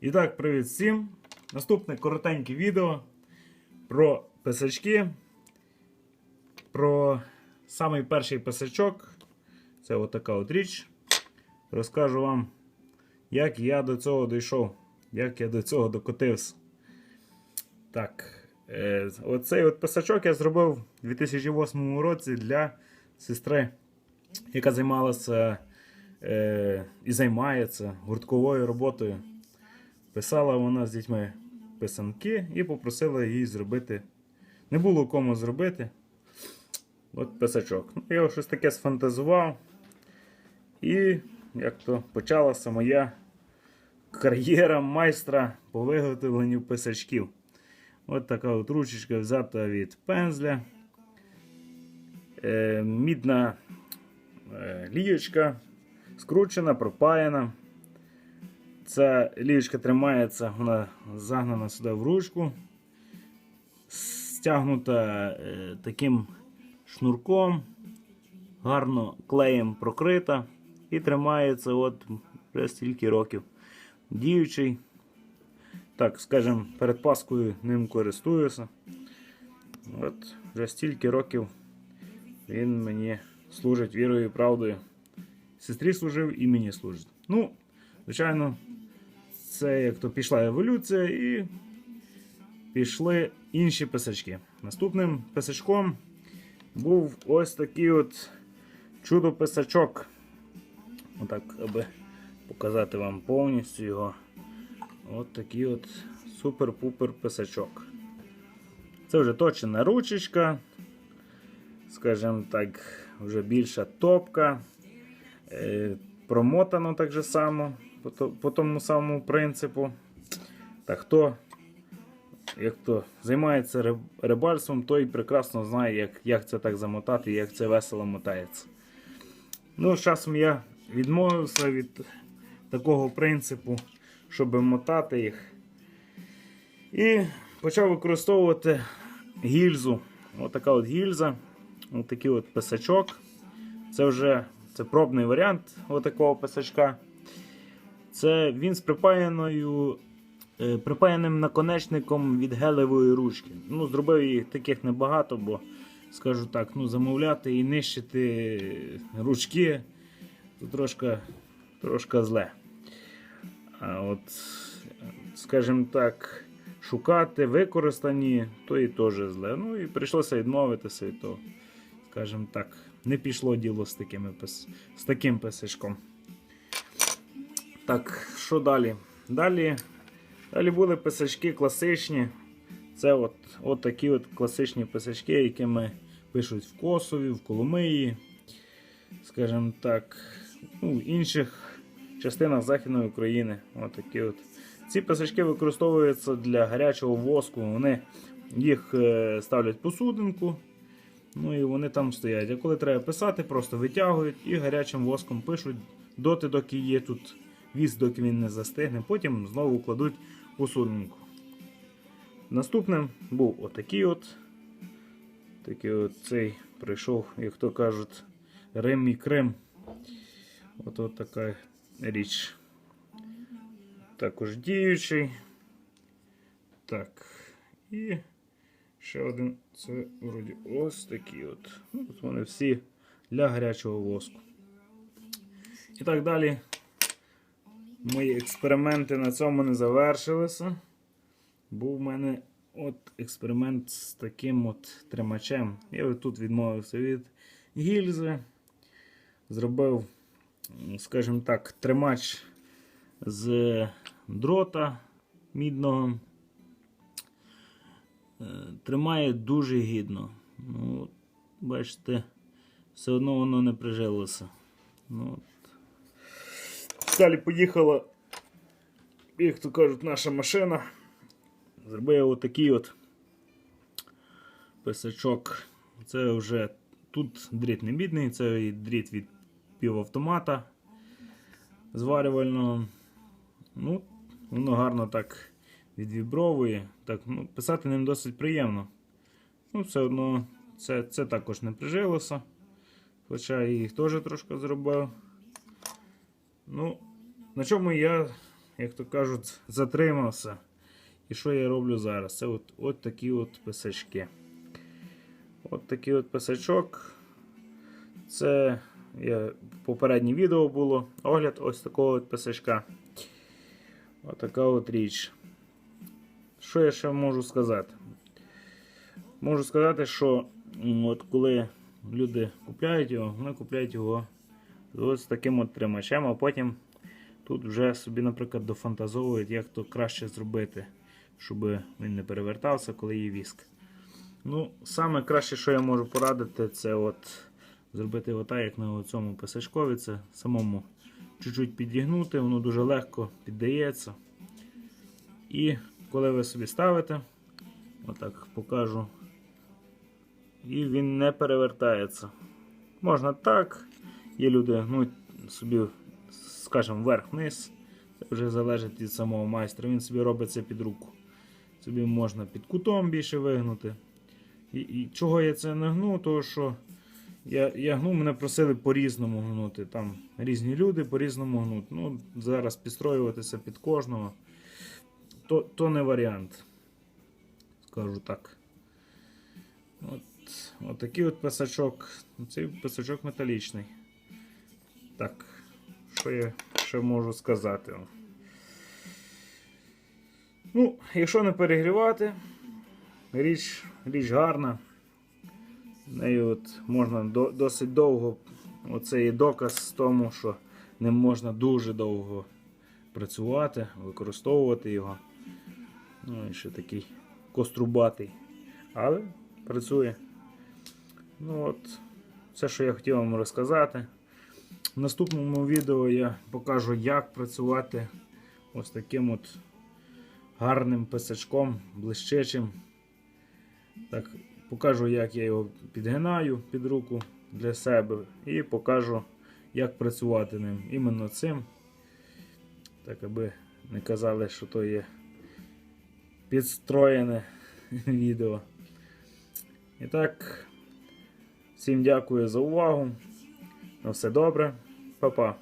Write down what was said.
І так, привіт всім! Наступне коротеньке відео про писачки. Про самий перший писачок. Це отака от річ. Розкажу вам, як я до цього дійшов, як я до цього докотився. Так, е, оцей от писачок я зробив у 2008 році для сестри, яка займалася е, і займається гуртковою роботою. Писала вона з дітьми писанки і попросила її зробити. Не було кому зробити. От писачок. Ну, я щось таке сфантазував. І як то почалася моя кар'єра майстра по виготовленню писачків. От така от ручечка взята від пензля. Е, мідна е, лієчка, скручена, пропаяна. Ця лієчка тримається, вона загнана сюди в ручку, стягнута е, таким шнурком, гарно клеєм прокрита і тримається от вже стільки років. Діючий. Так, скажімо, перед Паскою ним користуюся. От вже стільки років він мені служить вірою і правдою. Сестрі служив і мені служить. Ну, звичайно, це як то пішла еволюція і пішли інші писачки. Наступним писачком був ось такий от чудо-писачок. Отак, аби показати вам повністю його. От такий от супер-пупер писачок. Це вже точена ручечка, скажімо так, вже більша топка. Е, промотано так же само по, тому самому принципу. Та хто як то, займається риб- рибальством, той прекрасно знає, як, як це так замотати, як це весело мотається. Ну, з часом я відмовився від такого принципу, щоб мотати їх. І почав використовувати гільзу. Отака от гільза, отакий от писачок. Це вже це пробний варіант отакого писачка. Це він з припаяною, е, припаяним наконечником від гелевої ручки. Ну, зробив їх таких небагато, бо, скажу так, ну, замовляти і нищити ручки то трошки, трошки зле. А от, скажімо так, шукати використані, то і теж зле. Ну і прийшлося відмовитися, і то, скажімо так, не пішло діло з, такими, з таким писачком. Так, що далі? Далі, далі були писачки класичні. Це от, от такі от класичні писачки, якими пишуть в Косові, в Коломиї, скажімо так, ну, в інших частинах Західної України. От такі от. Ці писачки використовуються для гарячого воску. Вони їх е, ставлять посудинку, ну і вони там стоять. А коли треба писати, просто витягують і гарячим воском пишуть доти, доки є тут віск, доки він не застигне. Потім знову кладуть посудинку. Наступним був отакий от. Такий от цей прийшов, як то кажуть, Крим. От, от така річ. Також діючий. Так. І ще один. Це вроді ось такі от. Ну, От вони всі для гарячого воску. І так далі. Мої експерименти на цьому не завершилися. Був в мене от експеримент з таким от тримачем. Я тут відмовився від гільзи. Зробив, скажімо так, тримач з дрота мідного. Е, Тримає дуже гідно. Ну, бачите, все одно воно не прижилося. Ну. Далі поїхала, як то кажуть, наша машина. Зробив я отакий от писачок. Це вже тут дріт не мідний, це дріт від півавтомата зварювального. Ну, воно гарно так відвібровує. Так, ну, писати ним досить приємно. Ну, все одно це, це також не прижилося. Хоча і їх теж трошки зробив. Ну, на чому я як то кажуть, затримався. І що я роблю зараз? Це от, от такі от писачки. От такий от писачок. Це я, попереднє відео було. Огляд ось такого от писачка. Отака от річ. Що я ще можу сказати? Можу сказати, що от коли люди купляють його, вони купляють його ось таким от тримачем, а потім тут вже собі, наприклад, дофантазовують, як то краще зробити, щоб він не перевертався, коли є віск. Ну, саме краще, що я можу порадити, це от зробити отак, як на цьому писачкові. Це самому чуть-чуть підігнути, воно дуже легко піддається. І коли ви собі ставите, отак покажу, і він не перевертається. Можна так, є люди, ну, собі, скажімо, вверх-вниз. Це вже залежить від самого майстра. Він собі робить це під руку. Собі можна під кутом більше вигнути. І, і чого я це не гну, тому що я, я гну, мене просили по-різному гнути. Там різні люди по-різному гнуть. Ну, зараз підстроюватися під кожного, то, то не варіант. Скажу так. От, от такий от писачок. Цей писачок металічний. Так, що я ще можу сказати? Ну, якщо не перегрівати, річ, річ гарна. Нею от можна до, досить довго. Оце є доказ тому, що ним можна дуже довго працювати, використовувати його. Ну і ще такий кострубатий. Але працює. Ну от, все, що я хотів вам розказати. В наступному відео я покажу, як працювати ось таким от гарним писачком, блищечим. Так, покажу, як я його підгинаю під руку для себе. І покажу, як працювати ним. Іменно цим. Так, аби не казали, що то є підстроєне відео. І так, всім дякую за увагу. На все добре. Па-па.